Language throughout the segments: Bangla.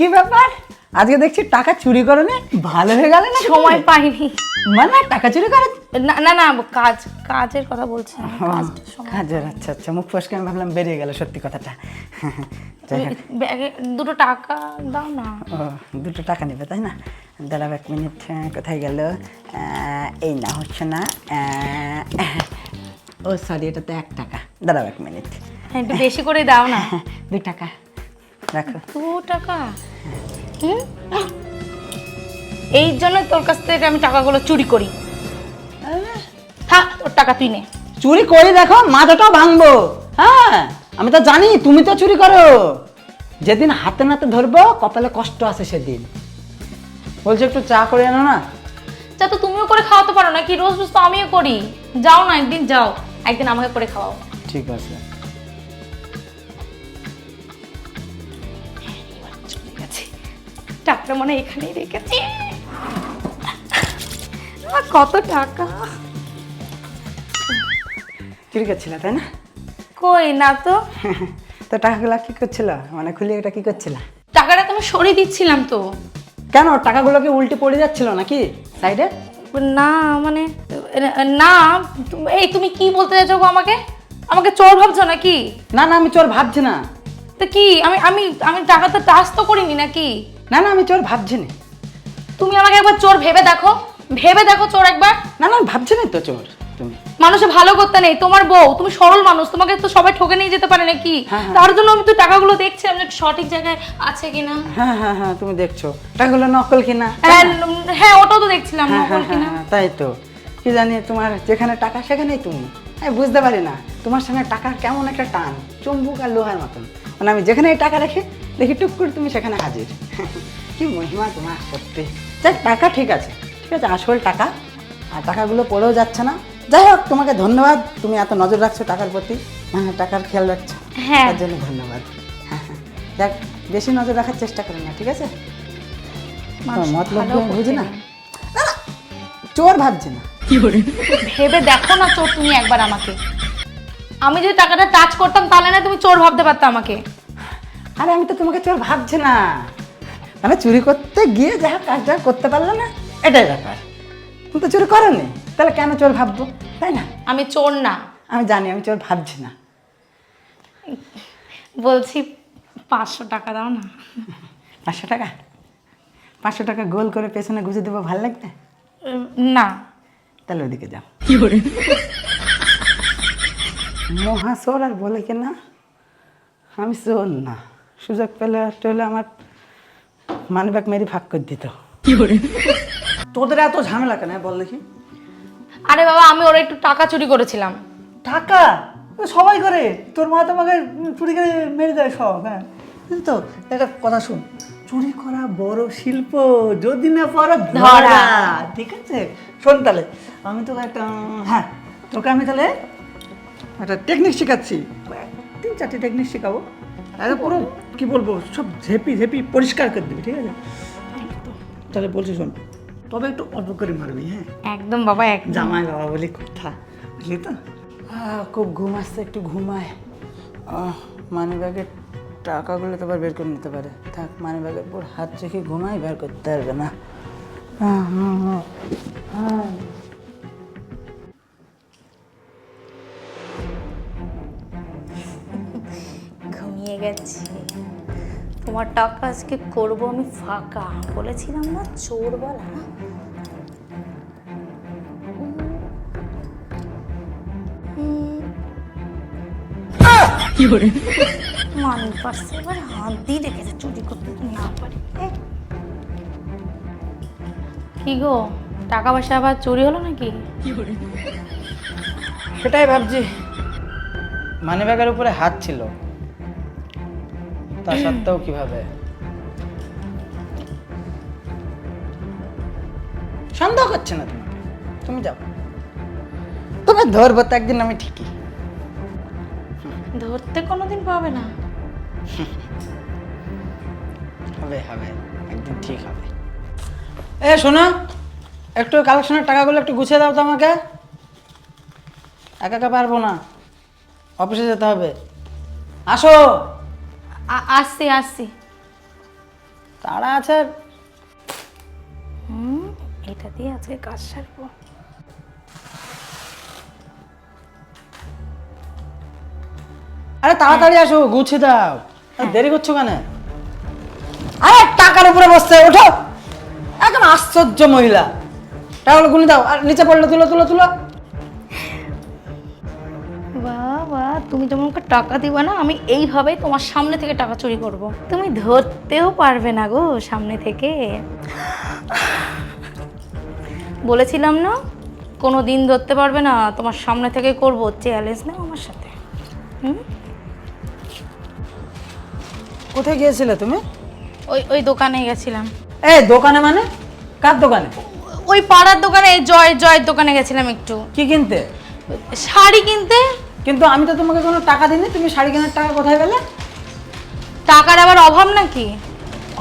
কি ব্যাপার? আজকে দেখছি টাকা চুরি করো নি ভালো হয়ে গেল না সময় পাইনি। মানে টাকা চুরি করে? না না না কাজ কাজের কথা বলছি হাজার আচ্ছা আচ্ছা মুখ ফসকে আমি ভাবলাম বেরিয়ে গেল সত্যি কথাটা। ব্যাগে দুটো টাকা দাও না। ও দুটো টাকা নেবে তাই না? দাঁড়াও এক মিনিট কোথায় গেল? এই না হচ্ছে না ও সরি এটা তো এক টাকা। দাঁড়াও এক মিনিট। হ্যাঁ একটু বেশি করে দাও না। দু টাকা। রাখো। দু টাকা? হুম? এই জন্য তোর কাছ থেকে আমি টাকাগুলো চুরি করি। তোর টাকা তুই নে। চুরি করে দেখো মাথাটাও ভাঙবো। হ্যাঁ আমি তো জানি তুমি তো চুরি করো। যেদিন হাতে নাতে ধরবো কপালে কষ্ট আছে সেদিন। বলছো একটু চা করে আনো না? যা তো তুমিও করে খাওয়াতে পারো না কি রোজ রোজ তো আমিও করি। যাও না একদিন যাও। একদিন আমাকে করে খাওয়াও। ঠিক আছে। টাকাটা মানে এখানেই রেখেছি। কত টাকা? চুরি করছিল তাই না? কই না তো। তো টাকাগুলো কি করছিল? মানে খুলে এটা কি করছিল? টাকাটা তুমি সরিয়ে দিচ্ছিলাম তো। কেন? টাকাগুলো কি উল্টে পড়ে যাচ্ছিল নাকি সাইডে? না মানে না এই তুমি কি বলতে চাইছো গো আমাকে? আমাকে চোর ভাবছ নাকি? না না আমি চোর ভাবছি না। তো কি? আমি আমি আমি টাকা তো টাচ তো করিনি নাকি? না না আমি চোর ভাবছি না। তুমি আমাকে একবার চোর ভেবে দেখো। ভেবে দেখো চোর একবার। না না ভাবছি না তো চোর তুমি। মানুষে ভালো করতে নেই তোমার বউ তুমি সরল মানুষ তোমাকে তো সবাই ঠকে নিয়ে যেতে পারে নাকি? হ্যাঁ, হ্যাঁ। তার জন্য আমি তো টাকাগুলো দেখছিলাম যে সঠিক জায়গায় আছে কিনা? হ্যাঁ হ্যাঁ হ্যাঁ তুমি দেখছ। টাকাগুলো নকল কিনা? হ্যাঁ হ্যাঁ ওটাও তো দেখছিলাম হ্যাঁ, নকল কিনা। তাই তো। কি জানি তোমার যেখানে টাকা সেখানেই তুমি। আমি বুঝতে পারি না তোমার সঙ্গে টাকার কেমন একটা টান চুম্বুক আর লোহার মতন। মানে আমি যেখানে টাকা রাখি দেখি টুক করে তুমি সেখানে হাজির। কি মহিমা তোমার সত্যি। যাক টাকা ঠিক আছে। ঠিক আছে আসল টাকা। আর টাকাগুলো পড়েও যাচ্ছে না। যাই হোক তোমাকে ধন্যবাদ। তুমি এত নজর রাখছো টাকার প্রতি। হ্যাঁ টাকার খেয়াল রাখছো। হ্যাঁ। তার জন্য ধন্যবাদ। হ্যাঁ হ্যাঁ। যাক বেশি নজর রাখার চেষ্টা করো না ঠিক আছে? মতলব বুঝি না? চোর ভাবছি না। ভেবে দেখো না চোর তুমি একবার আমাকে। আমি যদি টাকাটা টাচ করতাম তাহলে না তুমি চোর ভাবতে পারতো আমাকে। আরে আমি তো তোমাকে চোর ভাবছি না। মানে চুরি করতে গিয়ে যা হোক কাজটা করতে পারল না এটাই ব্যাপার। তুমি তো চুরি করনি তাহলে কেন চোর ভাববো? তাই না? আমি চোর না। আমি জানি আমি চোর ভাবছি না। বলছি পাঁচশো টাকা দাও না। পাঁচশো টাকা? পাঁচশো টাকা গোল করে পেছনে গুজে দেবো ভালো লাগবে? না। তাহলে ওদিকে যাও। মহাসোর আর বলে কি না আমি চোর না। সুযোগ পেলে টলে আমার মানিব্যাগ মেরি ভাগ করে দিত। তোদের এত ঝামেলা কেন? বল দেখি। আরে বাবা আমি ওরা একটু টাকা চুরি করেছিলাম। টাকা? সবাই করে। তোর মা তোমাকে চুরি করে মেরে দেয় সব হ্যাঁ। বুঝলি তো একটা কথা শুন। চুরি করা বড় শিল্প যদি না পারো। ধরা। ঠিক আছে? শোন তাহলে আমি তোকে একটা হ্যাঁ তোকে আমি তাহলে একটা টেকনিক শেখাচ্ছি। তিন চারটে টেকনিক শেখাবো। তাহলে পুরো কি বলব সব ঝেপি ঝেপি পরিষ্কার করে দিবি ঠিক আছে? তাহলে বলছি শোন তবে একটু অল্প করে মারবি হ্যাঁ? একদম বাবা এক জামাই বাবা বলি কথা বুঝলি তো? আহ, খুব ঘুম আসছে একটু ঘুমায়। মানি ব্যাগের টাকাগুলো তো আবার বের করে নিতে পারে। থাক মানি ব্যাগের পর হাত রেখে ঘুমাই বের করতে পারবে না। আহ, হুম, হুম, গেছে। তোমার টাকা আজকে করব আমি ফাঁকা। বলেছিলাম না, চোর বলা। মান পারছে এবার হাত দিয়ে রেখেছে চুরি করতে না পারি। কি গো, টাকা পয়সা আবার চুরি হলো নাকি? সেটাই ভাবছি। মানি ব্যাগের উপরে হাত ছিল। তা সত্ত্বেও কীভাবে? সন্দেহ করছে না তোমাকে। তুমি যাও। তুমি ধরবো তো একদিন আমি ঠিকই। ধরতে কোনোদিন পাবে না। হবে হবে। একদিন ঠিক হবে। এ শোনো। একটু কালেকশনের টাকাগুলো একটু গুছিয়ে দাও তো আমাকে। একা একা পারব না। অফিসে যেতে হবে। আসো। আ- আসছি আসছি। তারা আছে হুম এটা দিয়ে আজকে কাজ সারবো। আরে তাড়াতাড়ি আসো গুছিয়ে দাও। আর দেরি করছ কেন? আরে টাকার উপরে বসছে ওঠো। একদম আশ্চর্য মহিলা। টাকাগুলো গুনি দাও আর নিচে পড়ল তুলো তুলো তুলো। তুমি যেমন আমাকে টাকা দিবা না আমি এইভাবেই তোমার সামনে থেকে টাকা চুরি করব। তুমি ধরতেও পারবে না গো সামনে থেকে। বলেছিলাম না কোনো দিন ধরতে পারবে না তোমার সামনে থেকে করব। চ্যালেঞ্জ না আমার সাথে। হুম? কোথায় গিয়েছিলে তুমি? ওই ওই দোকানে গেছিলাম। এ দোকানে মানে? কার দোকানে? ওই পাড়ার দোকানে জয় জয়ের দোকানে গেছিলাম একটু। কি কিনতে? শাড়ি কিনতে? কিন্তু আমি তো তোমাকে কোনো টাকা দিইনি তুমি শাড়ি কেনার টাকা কোথায় পেলে? টাকার আবার অভাব নাকি?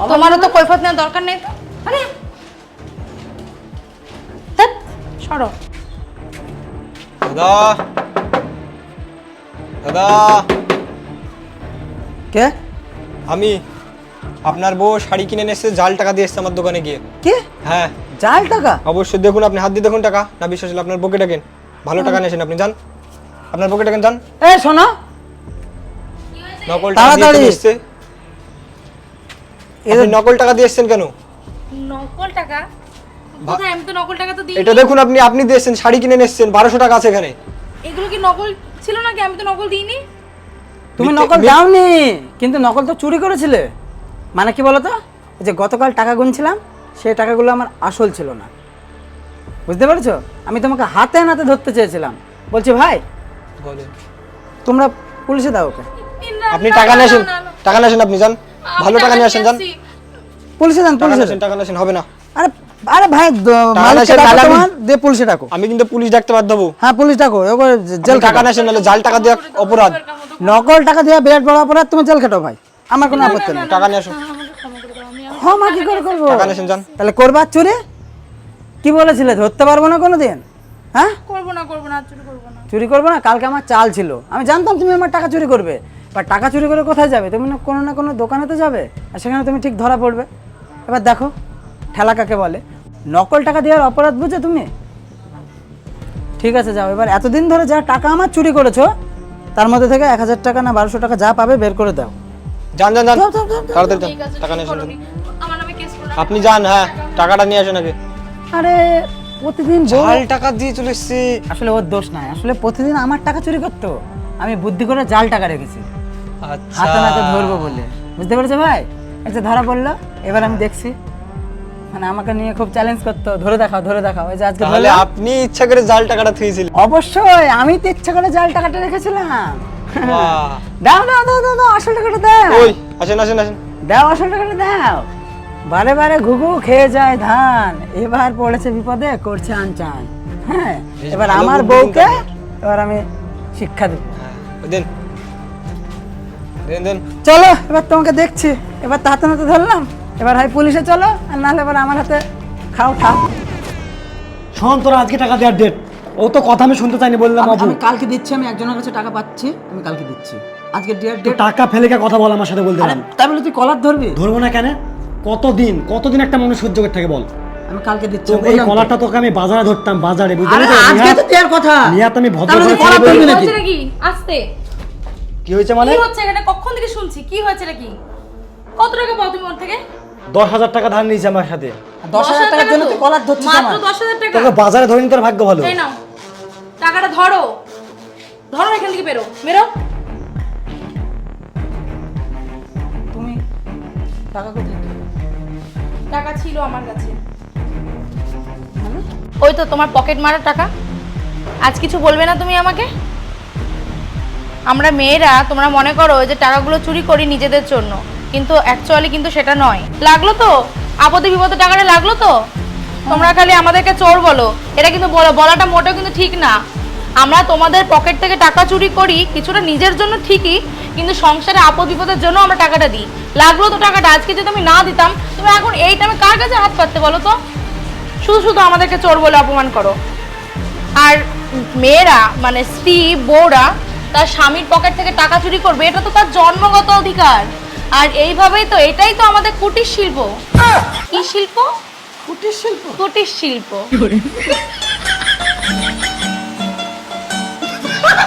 অভাব তোমারও তো কৈফত নেওয়ার দরকার নেই তো? আরে! ধ্যাৎ, সরো। দাদা! দাদা! কে? আমি আপনার বউ শাড়ি কিনে নিয়ে এসেছে জাল টাকা দিয়ে এসছে আমার দোকানে গিয়ে। কে? হ্যাঁ। জাল টাকা? অবশ্যই দেখুন আপনি হাত দিয়ে দেখুন টাকা। না বিশ্বাস হলে আপনার পকেটে কেন ভালো টাকা নিয়েছেন আপনি যান। আপনার পকেটে কেন যান। এই শোনো। নকল টাকা দিয়ে তাড়াতাড়ি। এসছে। আপনি নকল টাকা দিয়ে এসছেন কেন? নকল টাকা? কোথায়? আমি তো নকল টাকা তো দিই এটা দেখুন আপনি আপনি দিয়ে এসছেন শাড়ি কিনে এসছেন বারোশো টাকা আছে এখানে। এগুলো কি নকল ছিল নাকি? আমি তো নকল দিইনি। তুমি মিথ্যে- নকল দাওনি কিন্তু নকল তো চুরি করেছিলে। মানে কি বলতো? এই যে গতকাল টাকা গুনছিলাম সেই টাকাগুলো আমার আসল ছিল না। বুঝতে পেরেছ? আমি তোমাকে হাতে নাতে ধরতে চেয়েছিলাম। বলছি ভাই। তোমরা পুলিশে দাও ওকে আপনি টাকা নিয়ে আসেন টাকা নিয়ে আসেন আপনি যান ভালো টাকা নিয়ে আসেন যান পুলিশে যান টাকা পুলিশে আসেন টাকা নিয়ে আসেন হবে না আরে আরে ভাই দ- পুলিশে ডাকো আমি কিন্তু পুলিশ ডাকতে বাধ্য হব হ্যাঁ পুলিশ ডাকো জেল টাকা খাটো নিয়ে আসেন নাহলে জাল টাকা দেওয়া অপরাধ নকল টাকা দিয়ে বিরাট বড় অপরাধ তুমি জেল খাটো ভাই আমার কোনো আপত্তি নেই টাকা নিয়ে আসুন ক্ষমা কি করে করব টাকা নিয়ে যান তাহলে করবার চুরি কি বলেছিলে ধরতে পারব না কোনো দিন হ্যাঁ? করব না করব না চুরি করব না। চুরি করব না? কালকে আমার চাল ছিল। আমি জানতাম তুমি আমার টাকা চুরি করবে। বা টাকা চুরি করে কোথায় যাবে? তুমি না কোনো না কোনো দোকানে তো যাবে? আর সেখানে তুমি ঠিক ধরা পড়বে। এবার দেখো ঠেলা কাকে বলে? নকল টাকা দেওয়ার অপরাধ বুঝে তুমি? ঠিক আছে যাও। এবার এতদিন ধরে যা টাকা আমার চুরি করেছ তার মধ্যে থেকে এক হাজার টাকা না বারোশো টাকা যা পাবে বের করে দাও। যান যান যান। তাড়াতাড়ি যান। টাকা নিয়ে আসেন করোনি। আমার নামে কেস করো আপনি যান হ্যাঁ। টাকাটা নিয়ে আসেন আগে আরে প্রতিদিন বউ- জাল টাকা দিয়ে চলে এসছি। আসলে ওর দোষ নাই। আসলে প্রতিদিন আমার টাকা চুরি করতো। আমি বুদ্ধি করে জাল টাকা রেখেছি। আচ্ছা। হাতে নাতে ধরবো বলে। বুঝতে পেরেছ ভাই? এই যে ধরা পড়ল এবার আমি দেখছি। মানে আমাকে নিয়ে খুব চ্যালেঞ্জ করতো। ধরে দেখাও ধরে দেখাও। এই যে আজকে তাহলে ধরলাম। আপনি ইচ্ছা করে জাল টাকাটা থুয়েছিলেন অবশ্যই আমি তো ইচ্ছা করে জাল টাকাটা রেখেছিলাম। বাহ। দাও দাও দাও দাও দাও আসল টাকাটা দাও। ওই আসেন আসেন আসেন। দাও আসল টাকাটা দাও। বারে বারে ঘুঘু খেয়ে যায় ধান। এবার পড়েছে বিপদে করছে আনচান। হ্যাঁ এবার আমার বউকে এবার আমি শিক্ষা দেব। হ্যাঁ, দেন। দেন দেন। চলো এবার তোমাকে দেখছি। এবার তাতে নাতে ধরলাম। এবার হয় পুলিশে চলো আর নাহলে এবার আমার হাতে খাও খাও। শোন তোরা আজকে টাকা দেওয়ার ডেট ও তো কথা আমি শুনতে চাইনি বললাম আমি বাবু আমি কালকে দিচ্ছি আমি একজনের কাছে টাকা পাচ্ছি আমি কালকে দিচ্ছি। আজকে ডেট টাকা ফেলে কে কথা বল আমার সাথে বলতে তাই বলে তুই কলার ধরবি? ধরবো না কেন? কতদিন কতদিন একটা মানুষ সহ্য করতে থাকে বল? আমি কালকে দিচ্ছি এই। কলারটা তোকে আমি বাজারে ধরতাম বাজারে বুঝলি? আরে তো? আজকে তো দেওয়ার কথা। নিহাত আমি ভদ্র করে ধরবি নাকি? আস্তে। কি হয়েছে মানে? কি হচ্ছে এখানে? কখন থেকে শুনছি? কি হয়েছে নাকি? কত টাকা পাও তুমি ওর থেকে? দশ হাজার টাকা ধার নিয়েছে আমার সাথে। দশ হাজার টাকার জন্য তুই কলার ধরছিস মাত্র আমার? দশ হাজার টাকা? তোকে বাজারে ধরে নিতে ভাগ্য ভালো। এই নাও। টাকাটা ধরো। ধরো এখান থেকে বেরো। বেরো? টাকা কোথায়? টাকা ছিল আমার কাছে। ওই তো তোমার পকেট মারা টাকা। আজ কিছু বলবে না তুমি আমাকে? আমরা মেয়েরা তোমরা মনে করো যে টাকাগুলো চুরি করি নিজেদের জন্য। কিন্তু অ্যাকচুয়ালি কিন্তু সেটা নয়। লাগল তো? আপদে বিপদে টাকাটা লাগল তো? তোমরা খালি আমাদেরকে চোর বলো। এটা কিন্তু বলা- বলাটা মোটেও কিন্তু ঠিক না। আমরা তোমাদের পকেট থেকে টাকা চুরি করি কিছুটা নিজের জন্য ঠিকই কিন্তু সংসারে আপদ বিপদের জন্য আমরা টাকাটা দিই। লাগল তো টাকাটা আজকে যদি আমি না দিতাম তুমি এখন এই টাইমে কার কাছে হাত পাততে বলো তো? শুধু শুধু আমাদেরকে চোর বলে অপমান করো। আর মেয়েরা মানে স্ত্রী বউরা তার স্বামীর পকেট থেকে টাকা চুরি করবে এটা তো তার জন্মগত অধিকার। আর এইভাবেই তো এটাই তো আমাদের কুটির শিল্প। কি শিল্প? কুটির শিল্প। কুটির শিল্প।